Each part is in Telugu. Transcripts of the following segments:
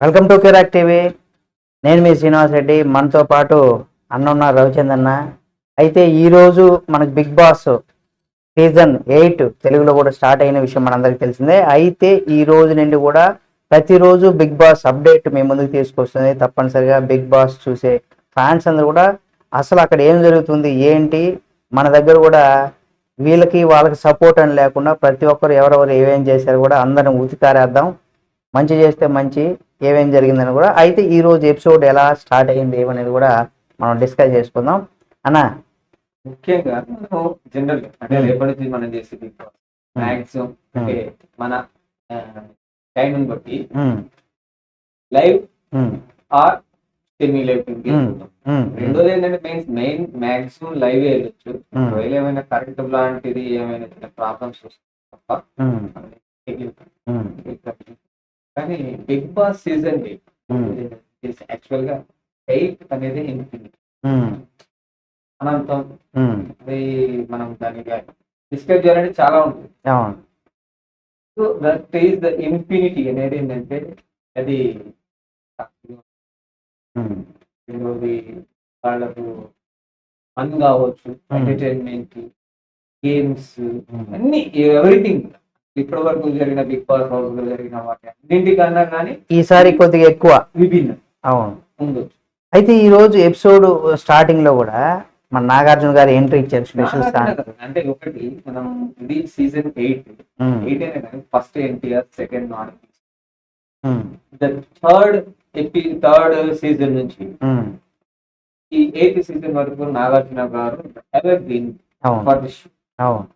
Welcome to Kirik TV. నేను మీ శ్రీనివాస్ రెడ్డి. మనతో పాటు అన్న ఉన్న రవిచందన్న అయితే ఈరోజు మనకు బిగ్ బాస్ సీజన్ ఎయిట్ తెలుగులో కూడా స్టార్ట్ అయిన విషయం మనందరికీ తెలిసిందే. అయితే ఈ రోజు నుండి కూడా ప్రతిరోజు బిగ్ బాస్ అప్డేట్ మీ ముందుకు తీసుకొస్తుంది. తప్పనిసరిగా బిగ్ బాస్ చూసే ఫ్యాన్స్ అందరూ కూడా అసలు అక్కడ ఏం జరుగుతుంది ఏంటి? మన దగ్గర కూడా వీళ్ళకి వాళ్ళకి సపోర్ట్ అని లేకుండా ప్రతి ఒక్కరు ఎవరెవరు ఏమేం చేశారు కూడా అందరం ఉతికారేద్దాం. మంచి చేస్తే మంచి ఏమేం జరిగిందని కూడా అయితే ఈ రోజు ఎపిసోడ్ ఎలా స్టార్ట్ అయ్యింది ఏమనేది కూడా మనం డిస్కస్ చేసుకుందాం. అన్న? ముఖ్యంగా జనరల్ అంటే. రేపటి నుంచి మనం చేసే టైం బట్టి లైవ్ ఆర్ సెమీ లైవ్ రెండోది ఏంటంటే మెయిన్ మెయిన్ మాక్సిమం లైవ్ వెళ్ళొచ్చు. ఒకవేళ ఏమైనా కరెంట్ లాంటిది ఏమైనా ప్రాబ్లమ్స్ వస్తే తప్ప కానీ బిగ్ బాస్ సీజన్ యాక్చువల్గా ఎయిట్ అనేది ఇన్ఫినిటీ అనంతం. అది మనం దానికి డిస్కస్ చేయాలంటే చాలా ఉంటుంది so that is the infinity అనేది ఏంటంటే అది వాళ్ళకు ఫన్ కావచ్చు ఎంటర్టైన్మెంట్ గేమ్స్ అన్ని ఎవ్రీథింగ్ ఇప్పటి వరకు జరిగిన బిగ్ బాస్ హౌస్లో జరిగిన వాటి అన్నింటికన్నా కానీ ఈసారి కొద్దిగా ఎక్కువ. విభిన్నం. అవును. ఉండొచ్చు అయితే ఈ రోజు ఎపిసోడ్ స్టార్టింగ్లో కూడా మన నాగార్జున గారు ఎంట్రీ ఇచ్చారు స్పెషల్ స్థానం. అంటే ఒకటి మనం ఇది సీజన్ ఎయిట్ ఎయిట్ అనే కానీ ఫస్ట్ ఎన్టీఆర్ సెకండ్ నాన్ ద థర్డ్ ఎపి థర్డ్ సీజన్ నుంచి ఉమ్, ఈ ఎయిత్ సీజన్ వరకు నాగార్జున గారు ఎవర్ బీన్ ఫర్ దిస్ అవును.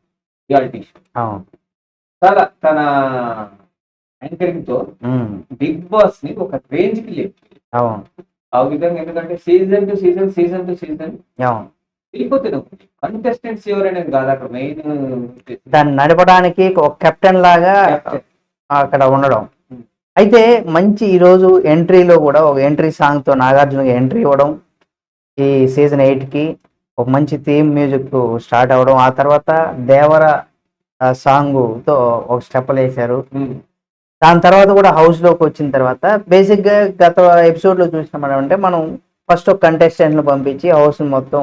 రియాలిటీ షో చాలా తన యాంకరింగ్తో బిగ్ బాస్ని ఒక రేంజ్కి లేదు ఆ విధంగా ఎందుకంటే season two season season two season వెళ్ళిపోతుంది కంటెస్టెంట్స్ ఎవరనేది కాదు అక్కడ మెయిన్ దాన్ని నడపడానికి ఒక కెప్టెన్ లాగా అక్కడ ఉండడం. అయితే మంచి ఈరోజు ఎంట్రీలో కూడా ఒక ఎంట్రీ సాంగ్తో నాగార్జునకి ఎంట్రీ ఇవ్వడం ఈ సీజన్ ఎయిట్కి ఒక మంచి థీమ్ మ్యూజిక్ స్టార్ట్ అవ్వడం. ఆ తర్వాత దేవర సాంగ్తో ఒక స్టెప్పులు వేశారు దాని తర్వాత కూడా హౌస్లోకి వచ్చిన తర్వాత బేసిక్గా గత ఎపిసోడ్లో చూసినాం అంటే మనం ఫస్ట్ ఒక కంటెస్టెంట్ను పంపించి హౌస్ మొత్తం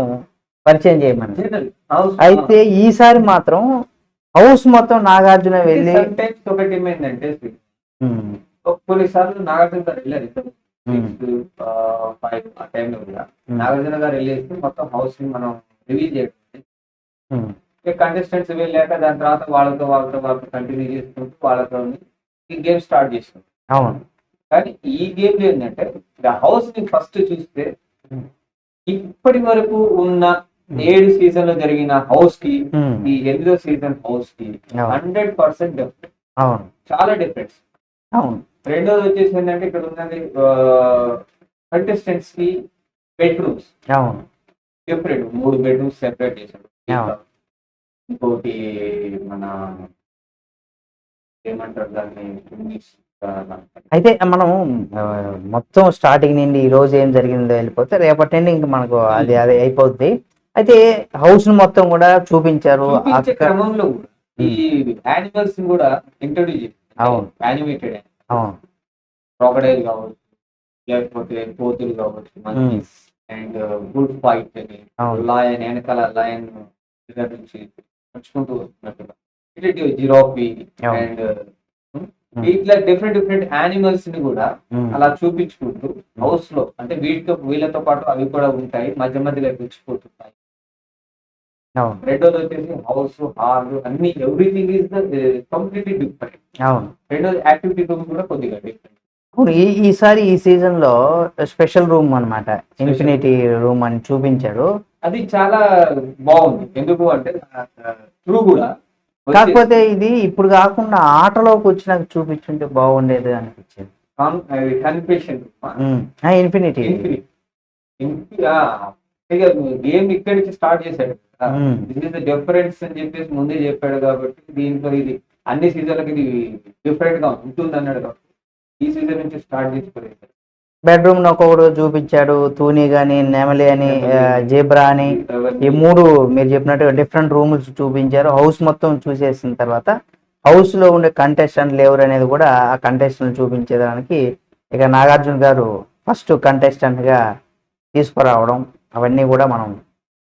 పరిచయం చేయమని. అయితే ఈసారి మాత్రం హౌస్ మొత్తం నాగార్జున వెళ్ళి ఒకటి ఏమైందంటే కొన్నిసార్లు నాగార్జున గారు వెళ్ళారు. ఫైవ్ ఆ టైంలో కూడా. నాగార్జున గారు వెళ్ళేసి మొత్తం హౌస్ని మనం రివీల్ చేయడం. కంటెస్టెంట్స్ వెళ్ళాక దాని తర్వాత వాళ్ళతో వాళ్ళతో వాళ్ళతో కంటిన్యూ చేసుకుంటూ వాళ్ళతో ఈ గేమ్ స్టార్ట్ చేసాం అవును. కానీ ఈ గేమ్ ఏంటంటే హౌస్ని ఫస్ట్ చూస్తే. ఇప్పటి వరకు ఉన్న ఏడు సీజన్లో జరిగిన హౌస్కి ఈ ఎనిమిదో సీజన్ హౌస్కి హండ్రెడ్ పర్సెంట్ డిఫరెంట్ అవును. చాలా డిఫరెన్స్ అవును. రెండోది వచ్చేసి ఏంటంటే ఇక్కడ ఉన్నది కంటెస్టెంట్స్కి బెడ్రూమ్స్ అవును. డిఫరెంట్ మూడు బెడ్రూమ్స్ సెపరేట్ Yeah. ఇంకోటి మన ఏమంటారు దాన్ని? అయితే మనం మొత్తం స్టార్టింగ్ నుండి ఈ రోజు ఏం జరిగిందో వెళ్ళిపోతే రేపటి నుండి ఇంక మనకు అది అది అయిపోద్ది. అయితే హౌస్ మొత్తం కూడా చూపించారు. క్రమంలో ఈ యానిమల్స్ కూడా ఇంట్రొడ్యూస్ అవును. యానిమేటెడ్ అవును. క్రాకడైల్ కావచ్చు లేకపోతే కోతులు కావచ్చు అండ్ గుడ్ ఫైట్ అని లయన్ వెనకాల లయన్ నుంచి నడుచుకుంటూ వస్తున్నట్టుగా ఇటు జిరాఫీ. అండ్ ఇట్లా డిఫరెంట్ డిఫరెంట్ యానిమల్స్ని కూడా అలా చూపించుకుంటూ హౌస్లో అంటే వీటితో వీళ్ళతో పాటు అవి కూడా ఉంటాయి మధ్య మధ్యలో తెచ్చిపోతుంటాయి అవును. రెండోది వచ్చేసి హౌస్ హాల్ అన్ని ఎవ్రీథింగ్ ఈస్ కంప్లీట్లీ డిఫరెంట్ రెండోది యాక్టివిటీ రూమ్ కూడా కొద్దిగా డిఫరెంట్ ఈ ఈసారి ఈ సీజన్లో స్పెషల్ రూమ్ అన్నమాట. ఇన్ఫినిటీ రూమ్ అని చూపించాడు అది చాలా బాగుంది. ఎందుకు అంటే ట్రూ కూడా కాకపోతే ఇది ఇప్పుడు కాకుండా ఆటలోకి వచ్చినాక చూపించుంటే బాగుండేది అనిపించింది. కన్ఫ్యూషన్ ఇన్ఫినిటీ గేమ్ ఇక్కడి నుంచి స్టార్ట్ చేశాడు um, this is the difference అని చెప్పేసి ముందే చెప్పాడు కాబట్టి దీంట్లో ఇది అన్ని సీజన్లకి ఇది డిఫరెంట్గా ఉంటుంది అన్నాడు కాబట్టి ఈ సీజన్ నుంచి స్టార్ట్ చేసుకోలేదు బెడ్రూమ్ ఒక్కొక్కడు చూపించాడు తూని గాని నెమలి అని జేబ్రా అని. ఈ మూడు మీరు చెప్పినట్టు డిఫరెంట్ రూమ్స్ చూపించారు. హౌస్ మొత్తం చూసేసిన తర్వాత హౌస్లో ఉండే కంటెస్టెంట్లు ఎవరు అనేది కూడా ఆ కంటెస్టెంట్ చూపించేదానికి ఇక నాగార్జున గారు ఫస్ట్ కంటెస్టెంట్గా తీసుకురావడం అవన్నీ కూడా మనం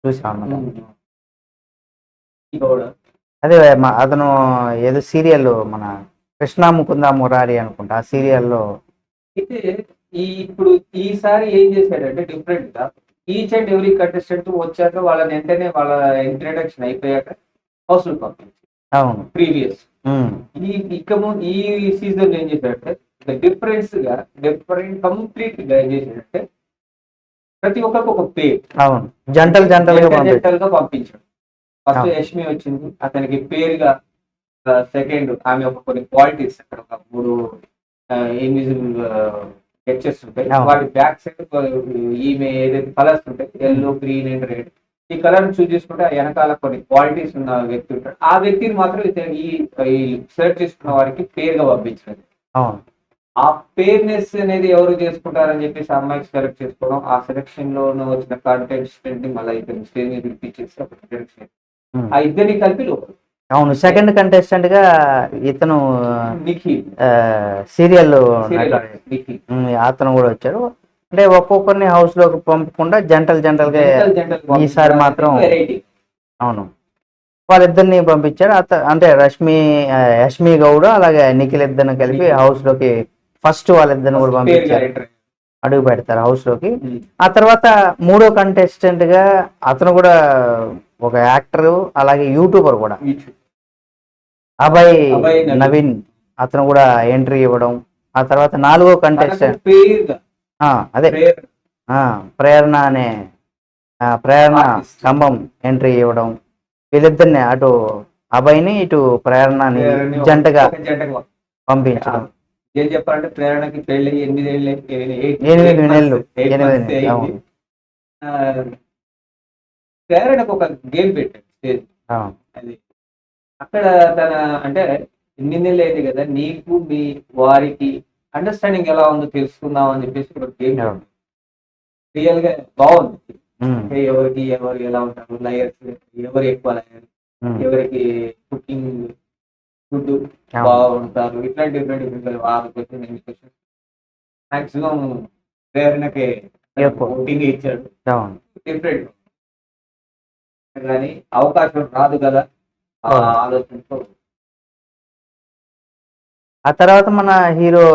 చూసాం అన్నమాట. అదే అతను ఏదో సీరియల్ మన కృష్ణ ముకుంద మురారి అనుకుంటా ఆ సీరియల్లో ఈ ఇప్పుడు ఈసారి ఏం చేశాడంటే డిఫరెంట్గా ఈచ్ అండ్ ఎవ్రీ కంటెస్టెంట్ వచ్చాక వాళ్ళని వెంటనే వాళ్ళ ఇంట్రడక్షన్ అయిపోయాక హౌస్ పంపించి. అవును. ప్రీవియస్ ఈ ఇక ఈ సీజన్ ఏం చేశాడంటే డిఫరెన్స్గా డిఫరెంట్ కంప్లీట్గా ఏం చేశాడంటే ప్రతి ఒక్కరికి ఒక పేరు. అవును. జంటలు జంటలుగా పంపి జంటల్గా పంపించాడు. ఫస్ట్. యష్మి వచ్చింది. అతనికి పేరుగా సెకండ్ ఆమె ఒక కొన్ని క్వాలిటీస్ అక్కడ ఒక మూడు ఇన్విజిబుల్ గెచ్చర్స్ ఉంటాయి. వాటి బ్యాక్ సైడ్ ఈమె ఏదైతే కలర్స్ ఉంటాయి ఎల్లో గ్రీన్ అండ్ రెడ్ ఈ కలర్ చూస్ చేసుకుంటే ఆ వెనకాల కొన్ని క్వాలిటీస్ ఉన్న వ్యక్తి ఉంటాడు. ఆ వ్యక్తిని మాత్రం ఇతను ఈ సెలెక్ట్ చేసుకున్న వారికి పేరుగా పంపించినది ఆ పేర్నెస్ అనేది ఎవరు చేసుకుంటారని చెప్పేసి అమ్మాయికి సెలెక్ట్ చేసుకోవడం ఆ సెలెక్షన్లో వచ్చిన కంటెంట్ని మళ్ళీ ఇతను స్టేజ్ మీద పిలిపించేసి. ఆ ఇద్దరిని కలిపి లోపల. అవును సెకండ్ కంటెస్టెంట్గా ఇతను సీరియల్ అతను కూడా వచ్చారు అంటే ఒక్కొక్కరిని హౌస్లోకి పంపకుండా జంటలు జంటలుగా జంటల్ జంటల్ ఈసారి మాత్రం- అవును. వాళ్ళిద్దరిని పంపించారు అత అంటే రష్మి యష్మి గౌడ్ అలాగే నిఖిల్ ఇద్దరిని కలిపి. హౌస్లోకి ఫస్ట్ వాళ్ళిద్దరిని కూడా పంపించారు. అడుగు పెడతారు హౌస్లోకి. ఆ తర్వాత మూడో కంటెస్టెంట్గా అతను కూడా ఒక యాక్టర్ అలాగే యూట్యూబర్ కూడా. అభయ్ నవీన్. అతను కూడా ఎంట్రీ ఇవ్వడం. ఆ తర్వాత నాలుగో కంటెస్టెంట్ అదే. ప్రేరణ అనే ప్రేరణ. స్తంభం ఎంట్రీ ఇవ్వడం. వీళ్ళిద్దరిని అటు అభయ్ని ఇటు ప్రేరణని జంటగా పంపించడం. ఏం చెప్పాలంటే ప్రేరణకి పెళ్ళి ఎనిమిది ఏళ్ళు ఎనిమిది నెలలు. ఎనిమిది ప్రేరణకు ఒక గేమ్ పెట్టాడు స్టేజ్. అది. అక్కడ తన అంటే ఎన్ని నెలలు అయింది కదా నీకు మీ వారికి అండర్స్టాండింగ్ ఎలా ఉందో తెలుసుకుందాం అని చెప్పేసి ఒక గేమ్. రియల్గా బాగుంది. ఎవరికి ఎవరు ఎలా ఉంటారు లయర్స్ ఎవరు ఎక్కువ లయర్ ఎవరికి కుకింగ్ ఫుడ్. బాగుంటారు ఇట్లాంటి డిఫరెంట్ డిఫరెంట్ క్వశ్చన్ మాక్సిమం ప్రేరణకి. ఓటింగ్ ఇచ్చాడు. డిఫరెంట్. కానీ అవకాశం రాదు కదా. ఆలోచనతో. ఆ తర్వాత మన హీరో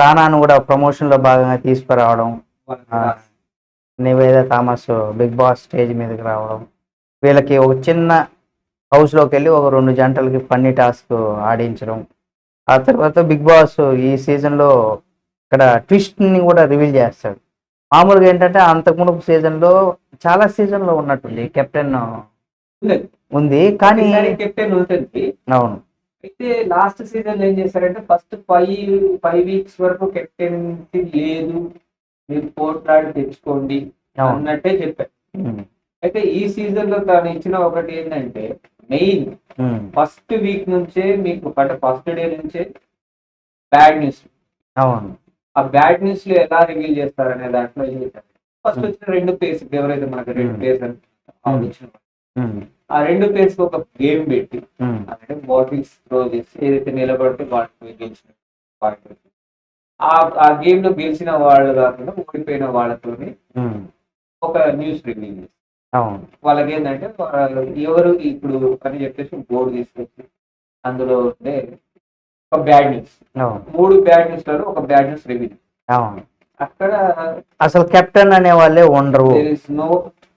రానాను కూడా ప్రమోషన్లో భాగంగా తీసుకురావడం వాళ్ళకి Nivetha Thomas Bigg Boss stage మీదకి రావడం వీళ్ళకి ఒక చిన్న హౌస్లోకి వెళ్ళి ఒక రెండు జంటలకి ఫన్నీ టాస్క్ ఆడించడం. ఆ తర్వాత బిగ్ బాస్ ఈ సీజన్లో ఇక్కడ ట్విస్ట్ని కూడా రివీల్ చేస్తాడు. మామూలుగా ఏంటంటే అంతకుముందు సీజన్లో చాలా సీజన్లో ఉన్నట్టుంది కెప్టెన్. ఉంది కానీ కెప్టెన్ ఉంటుంది. అవును. అయితే లాస్ట్ సీజన్ ఏం చేశారంటే ఫస్ట్ ఫైవ్ ఫైవ్ వీక్స్ వరకు కెప్టెన్సీ లేదు మీరు పోట్లాడి తెచ్చుకోండి అన్నట్టే చెప్పారు. అయితే ఈ సీజన్లో తను ఇచ్చిన ఒకటి ఏంటంటే మెయిన్ ఉమ్, ఫస్ట్ వీక్ నుంచే మీకు అంటే ఫస్ట్ డే నుంచే బ్యాడ్ న్యూస్. అవును. ఆ బ్యాడ్ న్యూస్లో ఎలా రివీల్ చేస్తారనే దాంట్లో ఏం చేశారు ఫస్ట్ వచ్చిన రెండు పేర్స్ ఎవరైతే మనకు రెండు Hmm. పేర్స్ అని ఆ రెండు పేర్స్ ఒక గేమ్ పెట్టి అంటే బాటిల్స్ త్రో చేసి ఏదైతే నిలబడితే వాటిని గెలిచిన వాటి ఆ ఆ గేమ్లో గెలిచిన వాళ్ళు కాకుండా ఓడిపోయిన వాళ్ళతోని ఒక న్యూస్ రివీల్ చేస్తారు. వాళ్ళకి ఏంటంటే ఎవరు ఇప్పుడు అని చెప్పేసి బోర్డు తీసుకొచ్చి అందులో ఉండే ఒక బ్యాడ్ న్యూస్. మూడు బ్యాడ్ న్యూస్లలో ఒక బ్యాడ్ న్యూస్ అవును. అక్కడ అసలు కెప్టెన్ అనే వాళ్ళే ఉండరు. There is no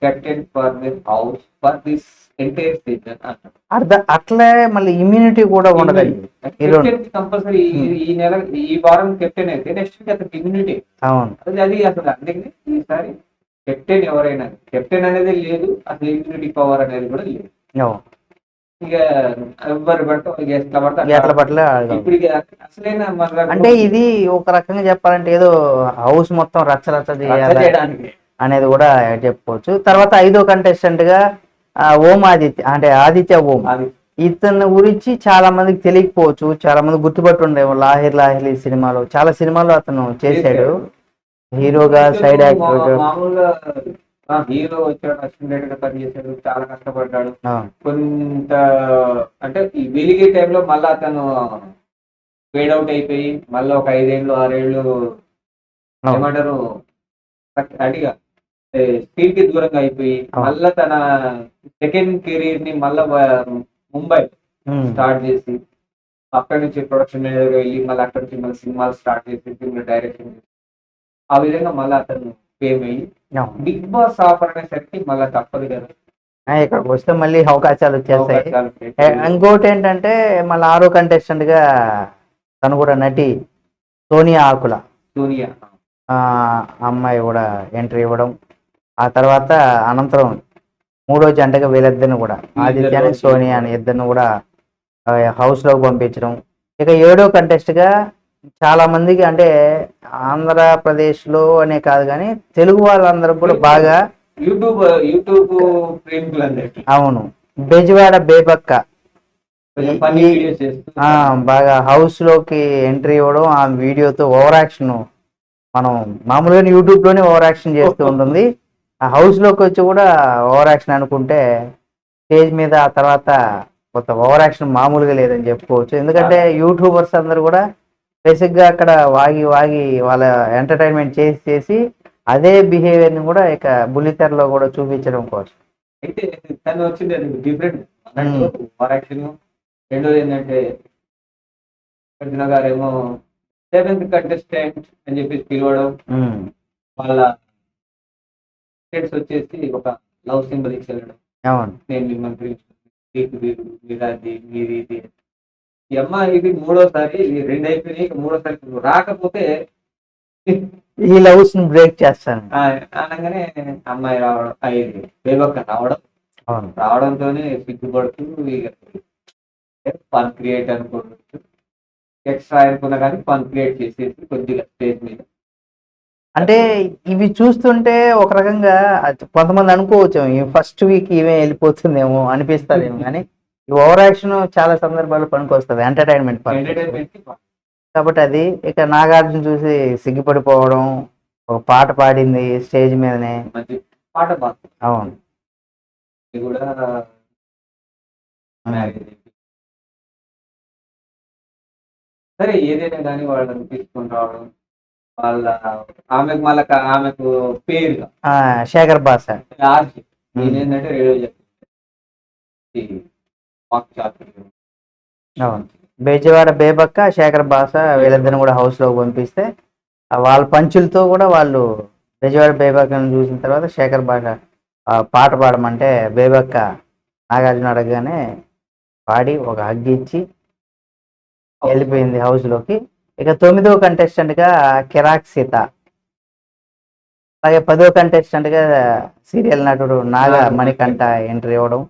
captain for this house for this entire season అర్థ అట్లే మళ్ళీ ఇమ్యూనిటీ కూడా. కెప్టెన్ కంపల్సరీ ఈ నెల ఈ వారం కెప్టెన్ అయితే నెక్స్ట్ వీక్ అతనికి ఇమ్యూనిటీ అవును. అది అది అసలు అందుకని ఈసారి కెప్టెన్ ఎవరైనా కెప్టెన్ అనేది లేదు అసలు ఇమ్యూనిటీ పవర్ అనేది కూడా లేదు. ఇక ఎవరు పట్ల. ఇప్పుడు అసలైన అంటే ఇది ఒక రకంగా చెప్పాలంటే ఏదో హౌస్ మొత్తం రచ్చ రచ్చ చేయడానికి. అనేది కూడా చెప్పుకోవచ్చు తర్వాత ఐదో కంటెస్టెంట్గా ఓం ఆదిత్య అంటే ఆదిత్య ఓం. ఇతని గురించి చాలా మందికి తెలియకపోవచ్చు చాలా మంది గుర్తుపట్టి ఉండేమో లాహిర్ లాహిర్ సినిమాలో. చాలా సినిమాలో అతను చేశాడు. హీరోగా సైడ్ యాక్టర్ మామూలుగా హీరో వచ్చాడు అసిస్టెంట్గా పనిచేశాడు చాలా కష్టపడ్డాడు. కొంత అంటే వెలిగే టైంలో మళ్ళా అతను ఫేడ్ అవుట్ అయిపోయి మళ్ళీ ఒక ఐదేళ్ళు ఆరేళ్ళు. ఏమంటారు అడిగా. స్పీడ్కి దూరంగా అయిపోయి. మళ్ళా తన సెకండ్ కెరీర్ని మళ్ళా ముంబై స్టార్ట్ చేసి అక్కడి నుంచి ప్రొడక్షన్ మేనేజర్ వెళ్ళి మళ్ళీ అక్కడి నుంచి మళ్ళీ సినిమాలు స్టార్ట్ చేసి సినిమా డైరెక్షన్ ఆ విధంగా మళ్ళీ అతను ఫేమ్ అయ్యి. బిగ్ బాస్ ఆఫర్ అనేసరికి మళ్ళీ తప్పదు కదా. ఇక్కడికి వస్తే మళ్ళీ అవకాశాలు వచ్చేస్తాయి. ఇంకోటి ఏంటంటే మళ్ళీ ఆరో contestant గా తను కూడా నటి సోనియా ఆకుల. సోనియా ఆ. అమ్మాయి కూడా ఎంట్రీ ఇవ్వడం. ఆ తర్వాత అనంతరం మూడో జంటగా వీళ్ళిద్దరిని కూడా ఆదిత్యాన్ని సోనియా అని ఇద్దరిని కూడా house లోకి పంపించడం. ఇక ఏడో contest గా చాలా మందికి అంటే ఆంధ్రప్రదేశ్లో అనే కాదు కానీ తెలుగు వాళ్ళందరూ కూడా బాగా యూట్యూబ్ యూట్యూబ్ ప్రేమికులందరికీ అవును. బెజవాడ బేబక్క బాగా హౌస్లోకి ఎంట్రీ ఇవ్వడం ఆ వీడియోతో ఓవర్ యాక్షన్ మనం మామూలుగా యూట్యూబ్లోనే ఓవర్ యాక్షన్ చేస్తూ ఉంటుంది. ఆ హౌస్లోకి వచ్చి కూడా ఓవర్ యాక్షన్ అనుకుంటే స్టేజ్ మీద ఆ తర్వాత కొత్త ఓవర్ యాక్షన్ మామూలుగా లేదని చెప్పుకోవచ్చు. ఎందుకంటే యూట్యూబర్స్ అందరూ కూడా బేసిక్గా అక్కడ వాగి వాగి వాళ్ళ ఎంటర్టైన్మెంట్ చేసి చేసి అదే బిహేవియర్ని కూడా ఇక బుల్లితెరలో కూడా చూపించడం కోసం. అయితే తను వచ్చింది డిఫరెంట్. అన్నట్టు యాక్షన్ రెండోది ఏంటంటే అర్జున గారేమో సెవెంత్ కంటెస్టెంట్ అని చెప్పి పిలవడం. వాళ్ళ ఫ్రెండ్స్ వచ్చేసి ఒక లవ్ సింబల్ ఇచ్చి వెళ్ళడం నేను మిమ్మల్ని ప్రేమిస్తున్నాను మీకు వీరు మీరాది మీది ఇది ఈ అమ్మ ఇది మూడోసారి రెండు అయిపోయినాయి మూడోసారి నువ్వు రాకపోతే ఈ లవ్స్ని బ్రేక్ చేస్తాను. అనగానే అమ్మాయి రావడం అయ్యింది. బేబక్క రావడం. రావడంతోనే సిగ్గుపడుతూ ఫన్ క్రియేట్ అనుకోవచ్చు. ఎక్స్ట్రా అనుకున్నా కానీ ఫన్ క్రియేట్ చేసేసి కొద్దిగా స్టేజ్ మీద. అంటే ఇవి చూస్తుంటే ఒక రకంగా కొంతమంది అనుకోవచ్చు ఫస్ట్ వీక్ ఇవే వెళ్ళిపోతుందేమో అనిపిస్తుందేమో కానీ ఈ ఓవర్ యాక్షన్ చాలా సందర్భాల్లో పనికొస్తుంది ఎంటర్టైన్మెంట్ ఎంటర్టైన్మెంట్ కాబట్టి అది ఇక నాగార్జున చూసి సిగ్గుపడిపోవడం ఒక పాట పాడింది స్టేజ్ మీదనే. పాట అవును. సరే ఏదైనా కానీ వాళ్ళని తీసుకొని రావడం వాళ్ళ ఆమెకు మళ్ళీ ఆమెకు పేరుగా. ఆ, శేఖర్ బాస నేనేంటంటే రేడియో చెప్తాను. అవును. బేజవాడ బేబక్క శేఖర్ బాస వీళ్ళిద్దరిని కూడా హౌస్లో పంపిస్తే వాళ్ళ పంచులతో కూడా వాళ్ళు బేజవాడ బేబక్కను చూసిన తర్వాత శేఖర్ బాస పాట పాడమంటే బేబక్క నాగార్జున అడగగానే పాడి ఒక హగ్ ఇచ్చి వెళ్ళిపోయింది హౌస్లోకి. ఇక తొమ్మిదో కంటెస్టెంట్గా కిరాక్ సీత. అలాగే పదో కంటెస్టెంట్గా సీరియల్ నటుడు నాగ మణికంఠ ఎంట్రీ ఇవ్వడం.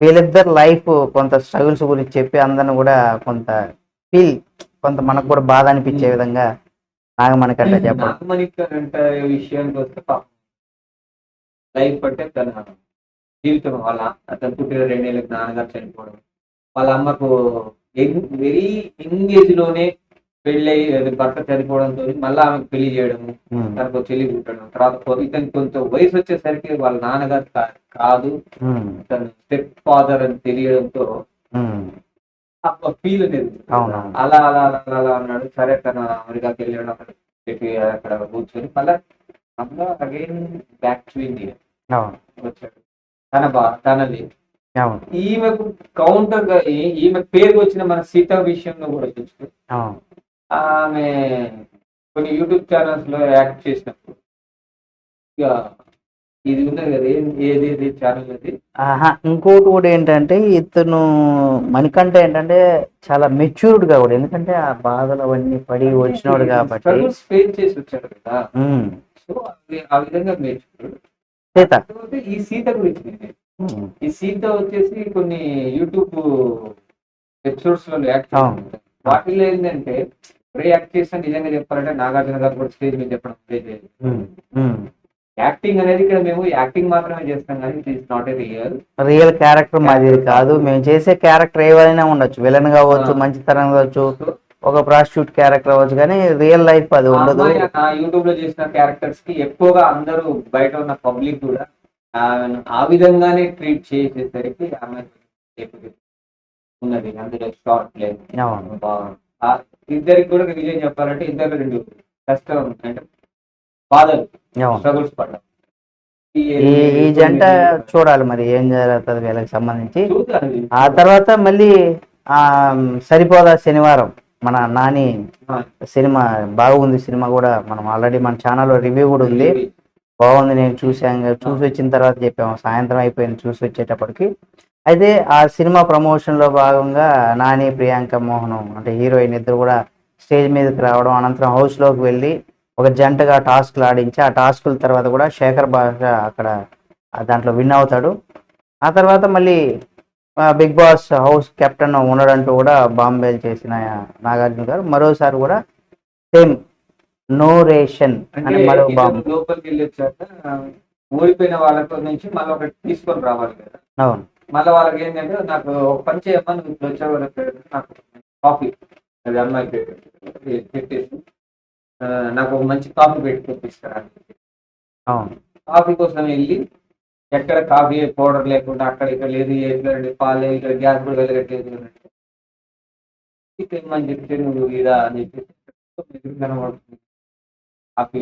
వీళ్ళిద్దరు లైఫ్ కొంత స్ట్రగుల్స్ గురించి చెప్పి అందరిని కూడా కొంత ఫీల్ కొంత మనకు కూడా బాధ అనిపించే విధంగా చెప్పడం. నాగమణిక అంటే విషయానికి వస్తే లైఫ్ అంటే తన జీవితం వాళ్ళ అతను పుట్టిన రెండేళ్ళకి నాన్నగారు చనిపోవడం. వాళ్ళ అమ్మకు వెరీ యంగ్ ఏజ్లోనే పెళ్ళి అయ్యి భర్త చనిపోవడంతో మళ్ళీ ఆమెకు పెళ్ళి చేయడం ఉమ్, తనకు చెల్లి పుట్టడం తర్వాత ఇతనికి కొంచెం వయసు వచ్చేసరికి వాళ్ళ నాన్నగారు కాదు. తన స్టెప్ ఫాదర్ అని తెలియడంతో ఫీల్ అనేది. అలా అలా అలా అలా అన్నాడు. సరే తను అమెరికాకి వెళ్ళాడు అక్కడ చెప్పి అక్కడ కూర్చొని మళ్ళా మళ్ళా అగైన్ బ్యాక్ టు ఇండియా వచ్చాడు. తన బా అవును. ఈమెకు కౌంటర్గా ఈమె పేరు వచ్చిన మన సీత విషయంలో కూడా చూస్తే ఆమె కొన్ని యూట్యూబ్ ఛానల్స్లో యాక్ట్ చేసినప్పుడు. ఇక ఇది ఉన్నది కదా ఏది ఏది ఛానల్ అది? ఇంకోటి కూడా ఏంటంటే ఇతను మణికంఠ ఏంటంటే చాలా మెచ్యూర్డ్గా కూడా ఎందుకంటే ఆ బాధలు అవన్నీ పడి వచ్చినవాడు కాబట్టి. ఫేస్ చేసి వచ్చాడు కదా. సో ఆ విధంగా నేర్చుకున్నాడు సీత. ఈ సీత గురించి ఈ సీత వచ్చేసి కొన్ని యూట్యూబ్ ఎపిసోడ్స్లో యాక్ట్ వాటిలో ఏంటంటే రియాక్ట్ చేసిన నిజంగా చెప్పాలంటే నాగార్జున గారు కూడా స్టేజ్ మీద చెప్పడం. యాక్టింగ్ అనేది ఇక్కడ మేము యాక్టింగ్ మాత్రమే చేస్తాం కానీ it is not a real real character మాది కాదు. మేము చేసే క్యారెక్టర్ ఏవైనా ఉండొచ్చు. విలన్ కావచ్చు. మంచితనం కావచ్చు ఒక ప్రాస్టిట్యూట్ క్యారెక్టర్ అవ్వచ్చు కానీ రియల్ లైఫ్ అది ఉండదు. యూట్యూబ్లో చేసిన క్యారెక్టర్స్కి ఎక్కువగా అందరూ బయట ఉన్న పబ్లిక్ కూడా ఆ విధంగానే ట్రీట్ చేసేసరికి ఆమె ఉన్నది. అందులో షార్ట్ లేదు ఇద్దరికి కూడా విజయం చెప్పాలంటే ఇద్దరు రెండు కష్టం అంటే బాధలు స్ట్రగుల్స్ పడ్డాం. ఈ ఈ జంట చూడాలి మరి ఏం జరుగుతుంది వీళ్ళకి సంబంధించి. ఆ తర్వాత మళ్ళీ ఆ సరిపోదా శనివారం మన నాని సినిమా బాగుంది సినిమా కూడా మనం ఆల్రెడీ మన ఛానల్లో రివ్యూ కూడా ఉంది. బాగుంది నేను చూసాను చూసి వచ్చిన తర్వాత చెప్పాము. సాయంత్రం అయిపోయింది చూసి వచ్చేటప్పటికి. అయితే ఆ సినిమా ప్రమోషన్లో భాగంగా నాని ప్రియాంక మోహన్ అంటే హీరోయిన్ ఇద్దరు కూడా స్టేజ్ మీదకి రావడం అనంతరం హౌస్లోకి వెళ్ళి ఒక జంటగా టాస్క్లు ఆడించి ఆ టాస్కుల తర్వాత కూడా శేఖర్ భాష అక్కడ దాంట్లో విన్ అవుతాడు. ఆ తర్వాత మళ్ళీ బిగ్ బాస్ హౌస్ కెప్టెన్ ఉండడంటూ కూడా బాంబే చేసిన నాగార్జున గారు మరోసారి కూడా సేమ్ నో రేషన్ అని మరో బాంబు. లోపలికి వెళ్ళి నుంచి మళ్ళీ ఒకటి తీసుకొని రావాలి కదా. అవును. మళ్ళీ వాళ్ళకి ఏంటంటే నాకు ఒక పని చేయమ్మా నువ్వు ఇప్పుడు వచ్చే వాళ్ళకి నాకు కాఫీ. అది అమ్మాయి పెట్టి పెట్టేసి నాకు ఒక మంచి కాఫీ పెట్టి అవును. కాఫీ కోసం వెళ్ళి ఎక్కడ కాఫీ పౌడర్ లేకుండా అక్కడ ఇక్కడ లేదు ఎట్లా పాలు ఇక్కడ గ్యాస్ కూడా వెలగట్లేదు ఏమని చెప్తే నువ్వు ఇదా అని చెప్పేసి ఎదురు కనబడుతుంది కాఫీ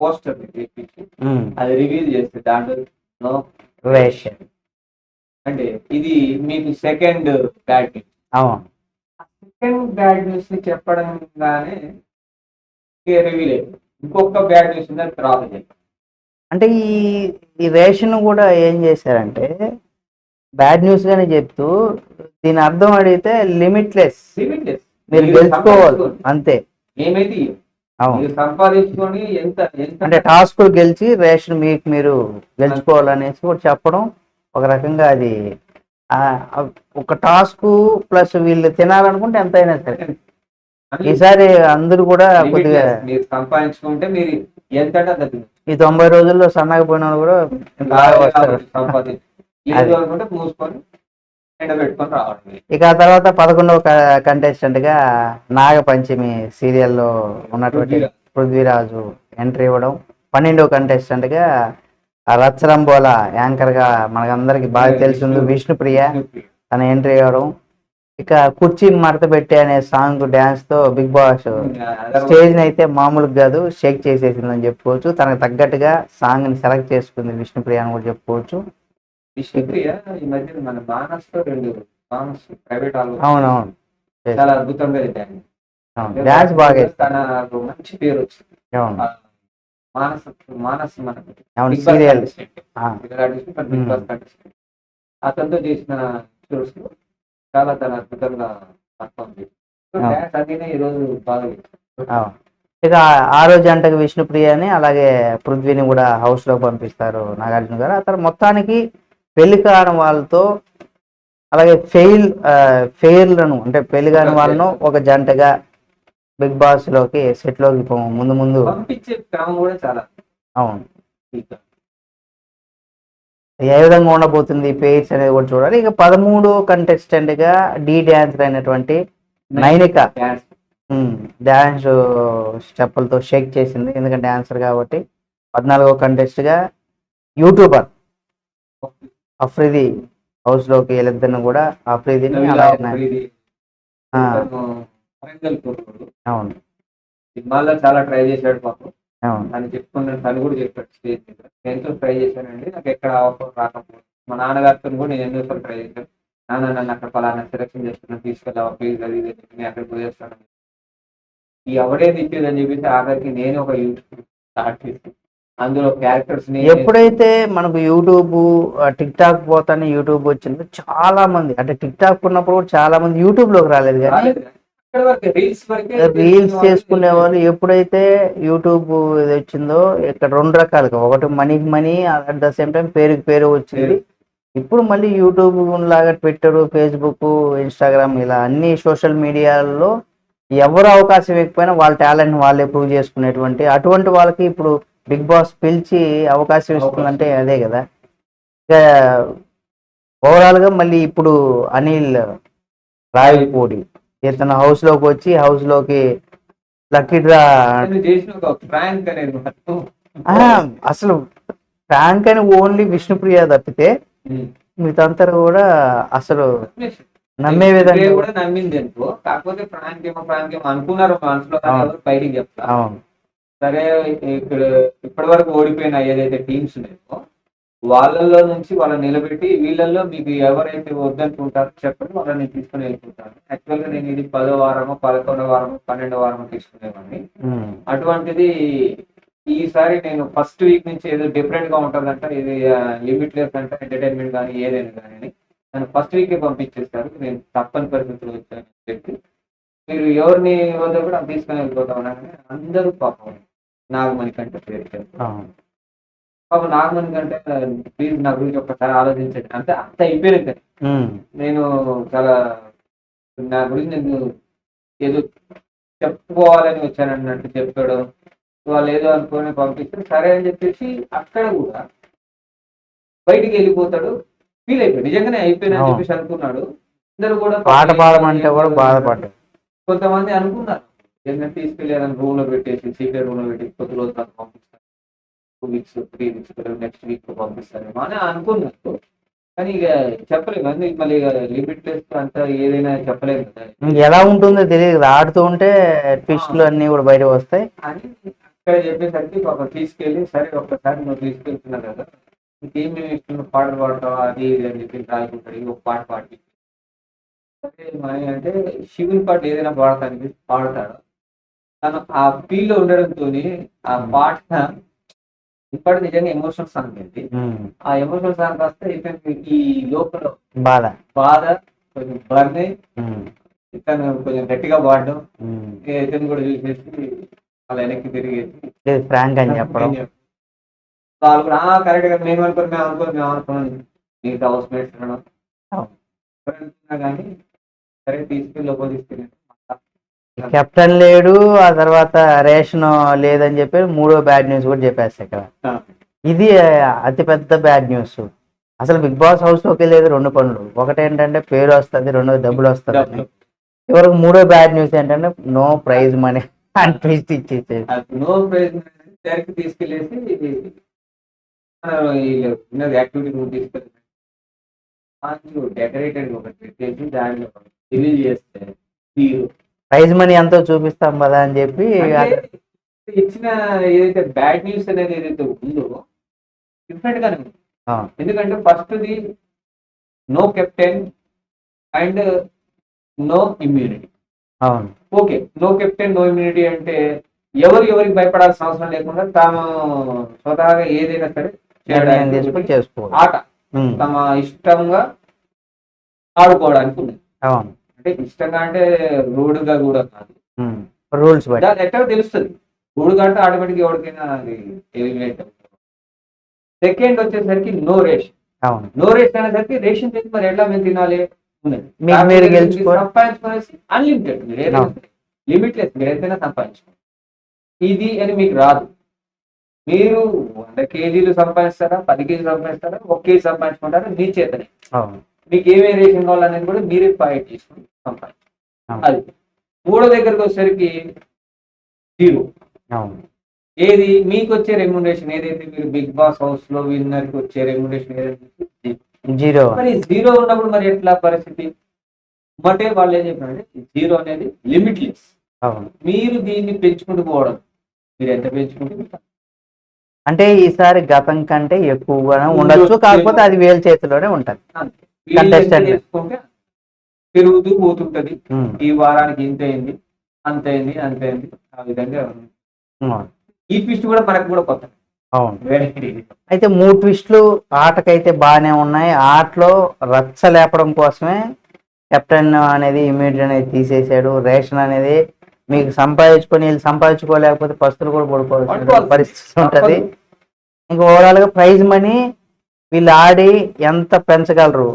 పోస్టర్ తెప్పించి అది రివీల్ చేస్తే దాంట్లో రేషన్. అంటే ఇది మీకు సెకండ్ బ్యాడ్ న్యూస్ అవును. సెకండ్ బ్యాడ్ న్యూస్ని చెప్పడంగానే రివీల్ అయింది ఇంకొక బ్యాడ్ న్యూస్ ఉందని తర్వాత అంటే ఈ ఈ రేషన్ కూడా ఏం చేశారంటే బ్యాడ్ న్యూస్ గానే చెప్తూ దీని అర్థం అడిగితే లిమిట్లెస్ Limitless. మీరు గెలుచుకోవాలి. అంతే. ఏమైతే. అవును. సంపాదించుకొని ఎంత ఎంత అంటే టాస్క్ గెలిచి రేషన్ మీకు మీరు గెలుచుకోవాలనేసి కూడా చెప్పడం ఒక రకంగా అది ఆ, ఒక టాస్క్ ప్లస్ వీళ్ళు తినాలనుకుంటే ఎంతైనా సరే ఈసారి అందరూ కూడా కొద్దిగా. మీరు సంపాదించుకుంటే మీరు ఎంత. ఈ తొంభై రోజుల్లో సన్నగా పోయిన వాళ్ళు కూడా ఇక ఆ తర్వాత పదకొండవ కంటెస్టెంట్గా నాగపంచమి సీరియల్లో ఉన్నటువంటి పృథ్వీరాజ్. ఎంట్రీ ఇవ్వడం పన్నెండవ కంటెస్టెంట్గా రచ్చరంబోల యాంకర్గా మనకందరికి బాగా తెలిసింది విష్ణుప్రియ తన ఎంట్రీ ఇవ్వడం ఇక కుర్చీ మడత పెట్టి అనే సాంగ్ డాన్స్తో బిగ్ బాస్ స్టేజ్ అయితే మామూలుగా కాదు షేక్ చేసేసిందని చెప్పుకోవచ్చు. తనకు తగ్గట్టుగా సాంగ్ని సెలెక్ట్ చేసుకుంది విష్ణుప్రియ అని కూడా చెప్పుకోవచ్చు. విష్ణుప్రియ ఈ మధ్య మన మానస్తో రెండు మానస్ ప్రైవేట్ అవునవును. చాలా అద్భుతంగా డాన్స్ బాగా మంచి పేరు వచ్చింది. అవును. మానస్ మానస్ మనకు సీరియల్. అతనితో చేసిన షోస్ చాలా తన అద్భుతంగా పర్ఫామ్ చేసింది సో ఆ. డాన్స్ అదినే ఈ రోజు బాగా చేసింది. అవును. ఇక ఆరో జంటకు విష్ణుప్రియని అలాగే పృథ్వీని కూడా హౌస్లో పంపిస్తారు నాగార్జున గారు ఆ తర్వాత మొత్తానికి పెళ్ళి కాని వాళ్ళతో అలాగే ఫెయిల్ ఫెయిల్లను అంటే పెళ్ళి కాని వాళ్ళను ఒక జంటగా బిగ్ బాస్లోకి సెట్లోకి ముందు ముందు. పంపించే క్రమం కూడా చాలా. అవును. ఏ విధంగా ఉండబోతుంది పేర్స్ అనేది కూడా చూడాలి. ఇక పదమూడు కంటెస్టెంట్గా డి డాన్సర్ అయినటువంటి నైనిక. డాన్స్. స్టెప్పులతో షేక్ చేసింది. ఎందుకంటే డాన్సర్ కాబట్టి పద్నాలుగో కంటెస్ట్గా యూట్యూబర్ అఫ్రిది హౌస్లోకి వీళ్ళిద్దరిని కూడా అఫ్రిదిని వరంగల్. అవును. సినిమాల్లో చాలా ట్రై చేశాడు పాపం. అవును. అని చెప్పుకున్నాను తను కూడా చెప్పాడు స్టేజ్ మీద. ఎంతో ట్రై చేశానండి. నాకు ఎక్కడ ఆఫర్ రాకపోయింది మా నాన్నగారితో కూడా నేను ఎన్నోసార్లు ట్రై చేశాను నాన్న నన్ను అక్కడ పలానా సెలెక్షన్ చేస్తున్నాను తీసుకెళ్ళావా ప్లీజ్ అది ఇది నేను అక్కడ పోయేస్తాను ఈ ఎవడేది ఇచ్చేదని చెప్పేసి ఆఖరికి నేను ఒక యూట్యూబ్ స్టార్ట్ చేసి అందులో క్యారెక్టర్స్ ఎప్పుడైతే మనకు యూట్యూబ్ టిక్ టాక్ పోతానే యూట్యూబ్ వచ్చిందో చాలా మంది అంటే టిక్ టాక్ ఉన్నప్పుడు కూడా చాలా మంది యూట్యూబ్లోకి రాలేదు కానీ రీల్స్ చేసుకునే వాళ్ళు ఎప్పుడైతే యూట్యూబ్ ఇది వచ్చిందో ఇక్కడ రెండు రకాలుగా ఒకటి మనీకి money at the same time పేరుకి పేరు వచ్చింది. ఇప్పుడు మళ్ళీ యూట్యూబ్ లాగా ట్విట్టర్ ఫేస్బుక్ ఇన్స్టాగ్రామ్ ఇలా అన్ని సోషల్ మీడియాల్లో ఎవరు అవకాశం ఇవ్వకపోయినా వాళ్ళ టాలెంట్ వాళ్ళే ప్రూవ్ చేసుకునేటువంటి అటువంటి వాళ్ళకి ఇప్పుడు బిగ్ బాస్ పిలిచి అవకాశం ఇస్తుందంటే అదే కదా. ఇక ఓవరాల్గా మళ్ళీ ఇప్పుడు అనిల్ రాయపూడి ఇతను హౌస్లోకి వచ్చి హౌస్లోకి లక్కీ డ్రా అసలు ప్రాంక్ అని ఓన్లీ విష్ణుప్రియ తప్పితే మిగతా కూడా అసలు నమ్మే విధంగా కూడా నమ్మింది అనుకో కాకపోతే ప్రాంక్ ఏమో ప్రాంక్ ఏమో అనుకున్నారు మనసులో బయటికి చెప్తా సరే ఇక్కడ ఇప్పటి వరకు ఓడిపోయిన ఏదైతే టీమ్స్ ఉన్నాయో వాళ్ళల్లో నుంచి వాళ్ళని నిలబెట్టి వీళ్ళల్లో మీకు ఎవరైతే వద్దనుకుంటారో చెప్పండి వాళ్ళని తీసుకుని వెళ్ళిపోతాను యాక్చువల్గా నేను ఇది పదో వారము పదకొండో వారము పన్నెండో వారము తీసుకునేవాడిని. అటువంటిది ఈసారి నేను ఫస్ట్ వీక్ నుంచి ఏదో డిఫరెంట్గా ఉంటుందంట ఇది లిమిట్లెస్ అంట ఎంటర్టైన్మెంట్ కానీ ఏదైనా కానీ నన్ను ఫస్ట్ వీకే పంపించేస్తారు. నేను తప్పని పరిస్థితులు వచ్చానని చెప్పి మీరు ఎవరిని వద్ద కూడా తీసుకుని వెళ్ళిపోతా అందరూ పాపం నాగమణి కంటే పేరు పాపం నాగమణి కంటే ప్లీజ్ నా గురించి ఒక్కసారి ఆలోచించండి. అంతే అంత అయిపోయినాక ఉమ్. నేను చాలా నా గురించి నేను ఏదో చెప్పుకోవాలని వచ్చానన్నట్టు చెప్పాడు వాళ్ళు ఏదో అనుకుని పంపిస్తే సరే అని చెప్పేసి అక్కడ కూడా బయటికి వెళ్ళిపోతాడు. ఫీల్ అయిపోయాడు నిజంగానే అయిపోయినా అని. చెప్పేసి అనుకున్నాడు. అందరూ కూడా పాట పాడమంటే కూడా బాధపడ్డాడు కొంతమంది అనుకున్నారు ఏంటంటే తీసుకెళ్ళారని రూమ్లో పెట్టేసి సీక్రెట్ రూమ్లో పెట్టి కొద్ది రోజులు పంపిస్తారు two weeks three weeks next week పంపిస్తారేమో అని అనుకున్నారు కానీ ఇక చెప్పలేము అందు మళ్ళీ లిమిట్ టెస్ట్ అంతా ఏదైనా చెప్పలేము ఇంక ఎలా ఉంటుందో తెలియదు. ఆడుతూ ఉంటే ట్విస్ట్లు అన్ని కూడా బయట వస్తాయి. అని అక్కడ చెప్పేసరికి ఒక తీసుకెళ్ళి సరే ఒక్కసారి నువ్వు తీసుకెళ్తున్నావు కదా. ఇంకేం మేము ఇష్టం? పాటలు పాడతావా? అది ఇది అని చెప్పి రాసుకుంటాడు. ఇంకొక పాట పాడి. అంటే శివుని పాట ఏదైనా పాడతానికి పాడతాడు? తను ఆ ఫీల్లో ఉండడంతో ఆ పాట ఇప్పటి నిజంగా ఎమోషనల్ సాంగ్ ఏంటి. ఆ ఎమోషనల్ సాంగ్ కాస్త ఇతనికి ఈ లోపల బాధ బాధ కొంచెం బర్న్. ఇతను కొంచెం గట్టిగా ఉమ్. ఇతను కూడా చూసేసి అలా వెనక్కి తిరిగేసి ఫ్రాంక్ అని చెప్పడం వాళ్ళు కూడా కరెక్ట్గా మేము అనుకుని మేము అనుకుని మేము అనుకున్నాం నీకు హౌస్ మేట్స్ కానీ సరే తీసుకెళ్ళి లోపల తీసుకెళ్ళి కెప్టెన్. లేడు ఆ తర్వాత రేషన్ లేదని చెప్పి మూడో బ్యాడ్ న్యూస్ కూడా చెప్పేస్తా ఇక్కడ. ఇది అతి పెద్ద బ్యాడ్ న్యూస్. అసలు బిగ్ బాస్ హౌస్లోకి లేదు రెండు పనులు. ఒకటి ఏంటంటే పేరు వస్తుంది రెండోది డబ్బులు వస్తుంది చివరికి మూడో బ్యాడ్ న్యూస్ ఏంటంటే నో ప్రైజ్ మనీ అని ట్విస్ట్ ఇచ్చేసేది నో ప్రైజ్ తీసుకెళ్ళేసి యాక్టివిటీ రూమ్ తీసుకెళ్ళి డెకరేటెడ్ ఒకటి పెట్టేసి చేస్తే హీరో ప్రైజ్ మనీ ఎంతో చూపిస్తాం కదా అని చెప్పి ఇచ్చిన ఏదైతే బ్యాడ్ న్యూస్ అనేది ఏదైతే ఉందో డిఫరెంట్ గానే ఉంది. ఆ, ఎందుకంటే first the no captain and no immunity అవును. Okay no captain no immunity అంటే ఎవరు ఎవరికి భయపడాల్సిన అవసరం లేకుండా తాము స్వతహాగా ఏదైనా సరే చేయడానికి ఆట. తమ ఇష్టంగా ఆడుకోవడానికి ఉంది. అవును. అంటే ఇష్టంగా అంటే రోడ్డుగా కూడా కాదు. రూల్స్ బట్టి. దాని ఎట్లా తెలుస్తుంది? మూడు గంట ఆటోమేటిక్ ఎవరికైనా అది ఎలిమినేట్ సెకండ్ వచ్చేసరికి నో రేషన్. అవును. నో రేషన్ అనేసరికి రేషన్ చేసి మరి ఎట్లా మేము తినాలి? సంపాదించుకునేసి అన్లిమిటెడ్ మీరు. లిమిట్లెస్ మీరు ఎంతైనా సంపాదించుకోండి. ఇది అని మీకు రాదు. మీరు వంద కేజీలు సంపాదిస్తారా పది కేజీలు సంపాదిస్తారా ఒక కేజీ సంపాదించుకుంటారా మీ చేతనే. మీకు ఏమేమి రేషన్ కావాలనేది కూడా మీరే ఫైట్ చేసుకుని అది. మూడో దగ్గరకు వచ్చేసరికి జీరో ఏది? మీకు వచ్చే రెమ్యునరేషన్ ఏదైతే మీరు బిగ్ బాస్ హౌస్లో విన్నర్కి వచ్చే రెమ్యునరేషన్ ఏదైతే. జీరో. మరి జీరో ఉన్నప్పుడు మరి ఎట్లా పరిస్థితి? బటే వాళ్ళు ఏం చెప్పారంటే జీరో అనేది లిమిట్లెస్ మీరు దీన్ని పెంచుకుంటూ పోవడం. మీరు ఎంత పెంచుకుంటే అంటే ఈసారి గతం కంటే ఎక్కువగానే ఉండొచ్చు. ఉండొచ్చు. కాకపోతే అది వేల చేతిలోనే ఉంటది అంతే. వీళ్ళు ఎంత Contestant. చేసుకుంటే పెరుగుతూ పోతుంటది. ఈ వారానికి ఇంత అయింది అంత అయింది అంత అయింది. ఆ విధంగా ఈ ట్విస్ట్ కూడా మనకు కూడా కొత్త. అవును. అయితే మూడు ట్విస్టులు ఆటకైతే బాగానే ఉన్నాయి. ఆటలో రచ్చ లేపడం కోసమే కెప్టెన్ అనేది ఇమీడియట్ అనేది తీసేశాడు రేషన్ అనేది మీకు సంపాదించుకొని వీళ్ళు సంపాదించుకోలేకపోతే పస్తులు కూడా పడుకోవాల్సిన. పరిస్థితి ఉంటుంది. ఇంకా ఓవరాల్గా ప్రైజ్ మనీ వీళ్ళు ఆడి ఎంత పెంచగలరు?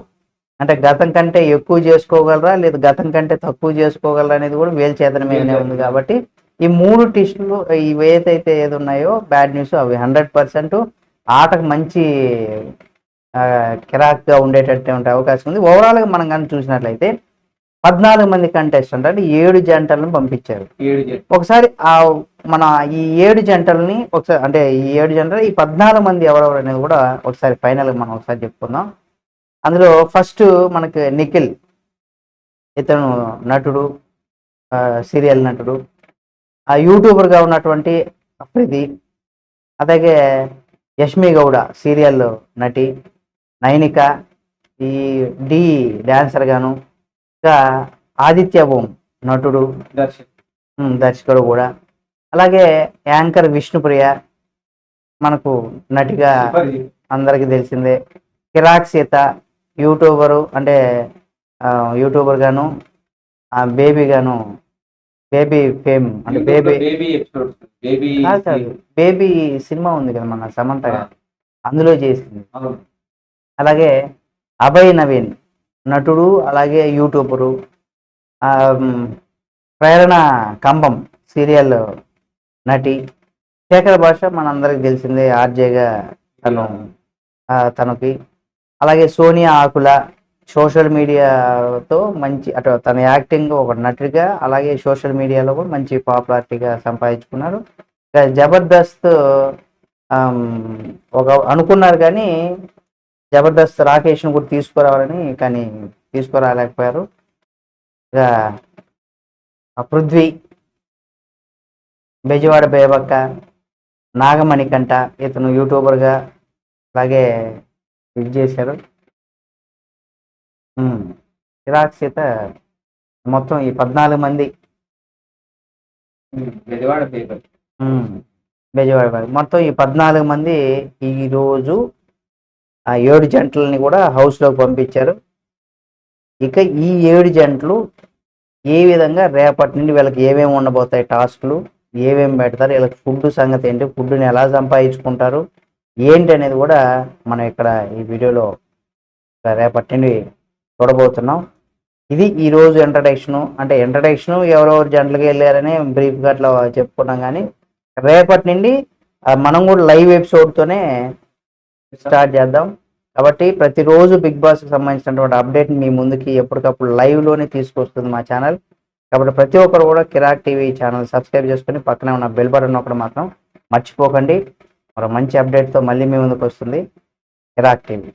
అంటే గతం కంటే ఎక్కువ చేసుకోగలరా? లేదా గతం కంటే తక్కువ చేసుకోగలరా అనేది కూడా వీళ్ళ చేతన మీదనే ఉంది కాబట్టి ఈ మూడు టిస్టులు ఇవి ఏదైతే ఏది ఉన్నాయో బ్యాడ్ న్యూస్ అవి హండ్రెడ్ పర్సెంట్ ఆటకు మంచి కిరాక్గా ఉండేటట్టే ఉండే అవకాశం ఉంది. ఓవరాల్గా మనం కానీ చూసినట్లయితే పద్నాలుగు మంది కంటెస్టెంట్ అంటే ఏడు జంటలను పంపించారు. ఒకసారి ఆ మన ఈ ఏడు జంటల్ని ఒకసారి అంటే ఈ ఏడు జంటలు ఈ పద్నాలుగు మంది ఎవరెవరు అనేది కూడా ఒకసారి ఫైనల్ మనం ఒకసారి చెప్పుకుందాం. అందులో ఫస్ట్ మనకి నిఖిల్ ఇతను నటుడు ఆ, సీరియల్ నటుడు ఆ యూట్యూబర్గా ఉన్నటువంటి అఫ్రిది అలాగే యష్మి గౌడ సీరియల్ నటి నైనిక ఈ డి డాన్సర్ గాను ఇంకా ఆదిత్య ఓం నటుడు దర్శకుడు కూడా. అలాగే యాంకర్ విష్ణుప్రియ మనకు నటిగా. అందరికీ తెలిసిందే. కిరాక్ సీత యూట్యూబరు అంటే యూట్యూబర్ గాను ఆ, బేబీ గాను బేబీ ఫేమ్ అంటే బేబీ బేబీ బేబీ సినిమా ఉంది కదా మన సమంత గారు అందులో చేసింది. అలాగే అభయ్ నవీన్ నటుడు అలాగే యూట్యూబరు ప్రేరణ కంబం సీరియల్ నటి శేఖర్ భాష మనందరికి తెలిసిందే ఆర్జేగా తను ఆ, తనకి. అలాగే సోనియా ఆకుల సోషల్ మీడియాతో మంచి అటు తన యాక్టింగ్ ఒక నటుడిగా అలాగే సోషల్ మీడియాలో కూడా మంచి పాపులారిటీగా సంపాదించుకున్నారు. ఇక జబర్దస్త్ ఒక అనుకున్నారు కానీ జబర్దస్త్ రాకేష్ను కూడా తీసుకురావాలని కానీ తీసుకురాలేకపోయారు. ఇక పృథ్వీ బెజవాడ బేబక్క నాగమణికంట ఇతను యూట్యూబర్గా అలాగే ఇది చేశారు. చిరాక్ సీత మొత్తం ఈ పద్నాలుగు మంది. బెజవాడ పేపర్. బెజవాడ. మొత్తం ఈ పద్నాలుగు మంది ఈరోజు ఆ ఏడు జంటలని కూడా హౌస్లోకి పంపించారు. ఇక ఈ ఏడు జంటలు ఏ విధంగా రేపటి నుండి వీళ్ళకి ఏమేమి ఉండబోతాయి టాస్క్లు ఏమేమి పెడతారు వీళ్ళకి ఫుడ్ సంగతి ఏంటి ఫుడ్ని ఎలా సంపాదించుకుంటారు ఏంటి అనేది కూడా మనం ఇక్కడ ఈ వీడియోలో రేపటి నుండి చూడబోతున్నాం. ఇది ఈ రోజు అంటే ఇంట్రడక్షను ఎవరెవరు జంటలకు వెళ్ళారని బ్రీఫ్గా అట్లా చెప్పుకున్నాం కానీ రేపటి నుండి మనం కూడా లైవ్ ఎపిసోడ్తోనే స్టార్ట్ చేద్దాం. కాబట్టి ప్రతిరోజు బిగ్ బాస్కి సంబంధించినటువంటి అప్డేట్ మీ ముందుకి ఎప్పటికప్పుడు లైవ్లోనే తీసుకొస్తుంది మా ఛానల్ కాబట్టి ప్రతి ఒక్కరు కూడా కిరాక్ టీవీ ఛానల్ సబ్స్క్రైబ్ చేసుకొని పక్కనే ఉన్న బెల్ బటన్ ఒకటి మాత్రం మర్చిపోకండి. మరో మంచి అప్డేట్తో తో మళ్ళీ మీ ముందుకు వస్తుంది. Iraq TV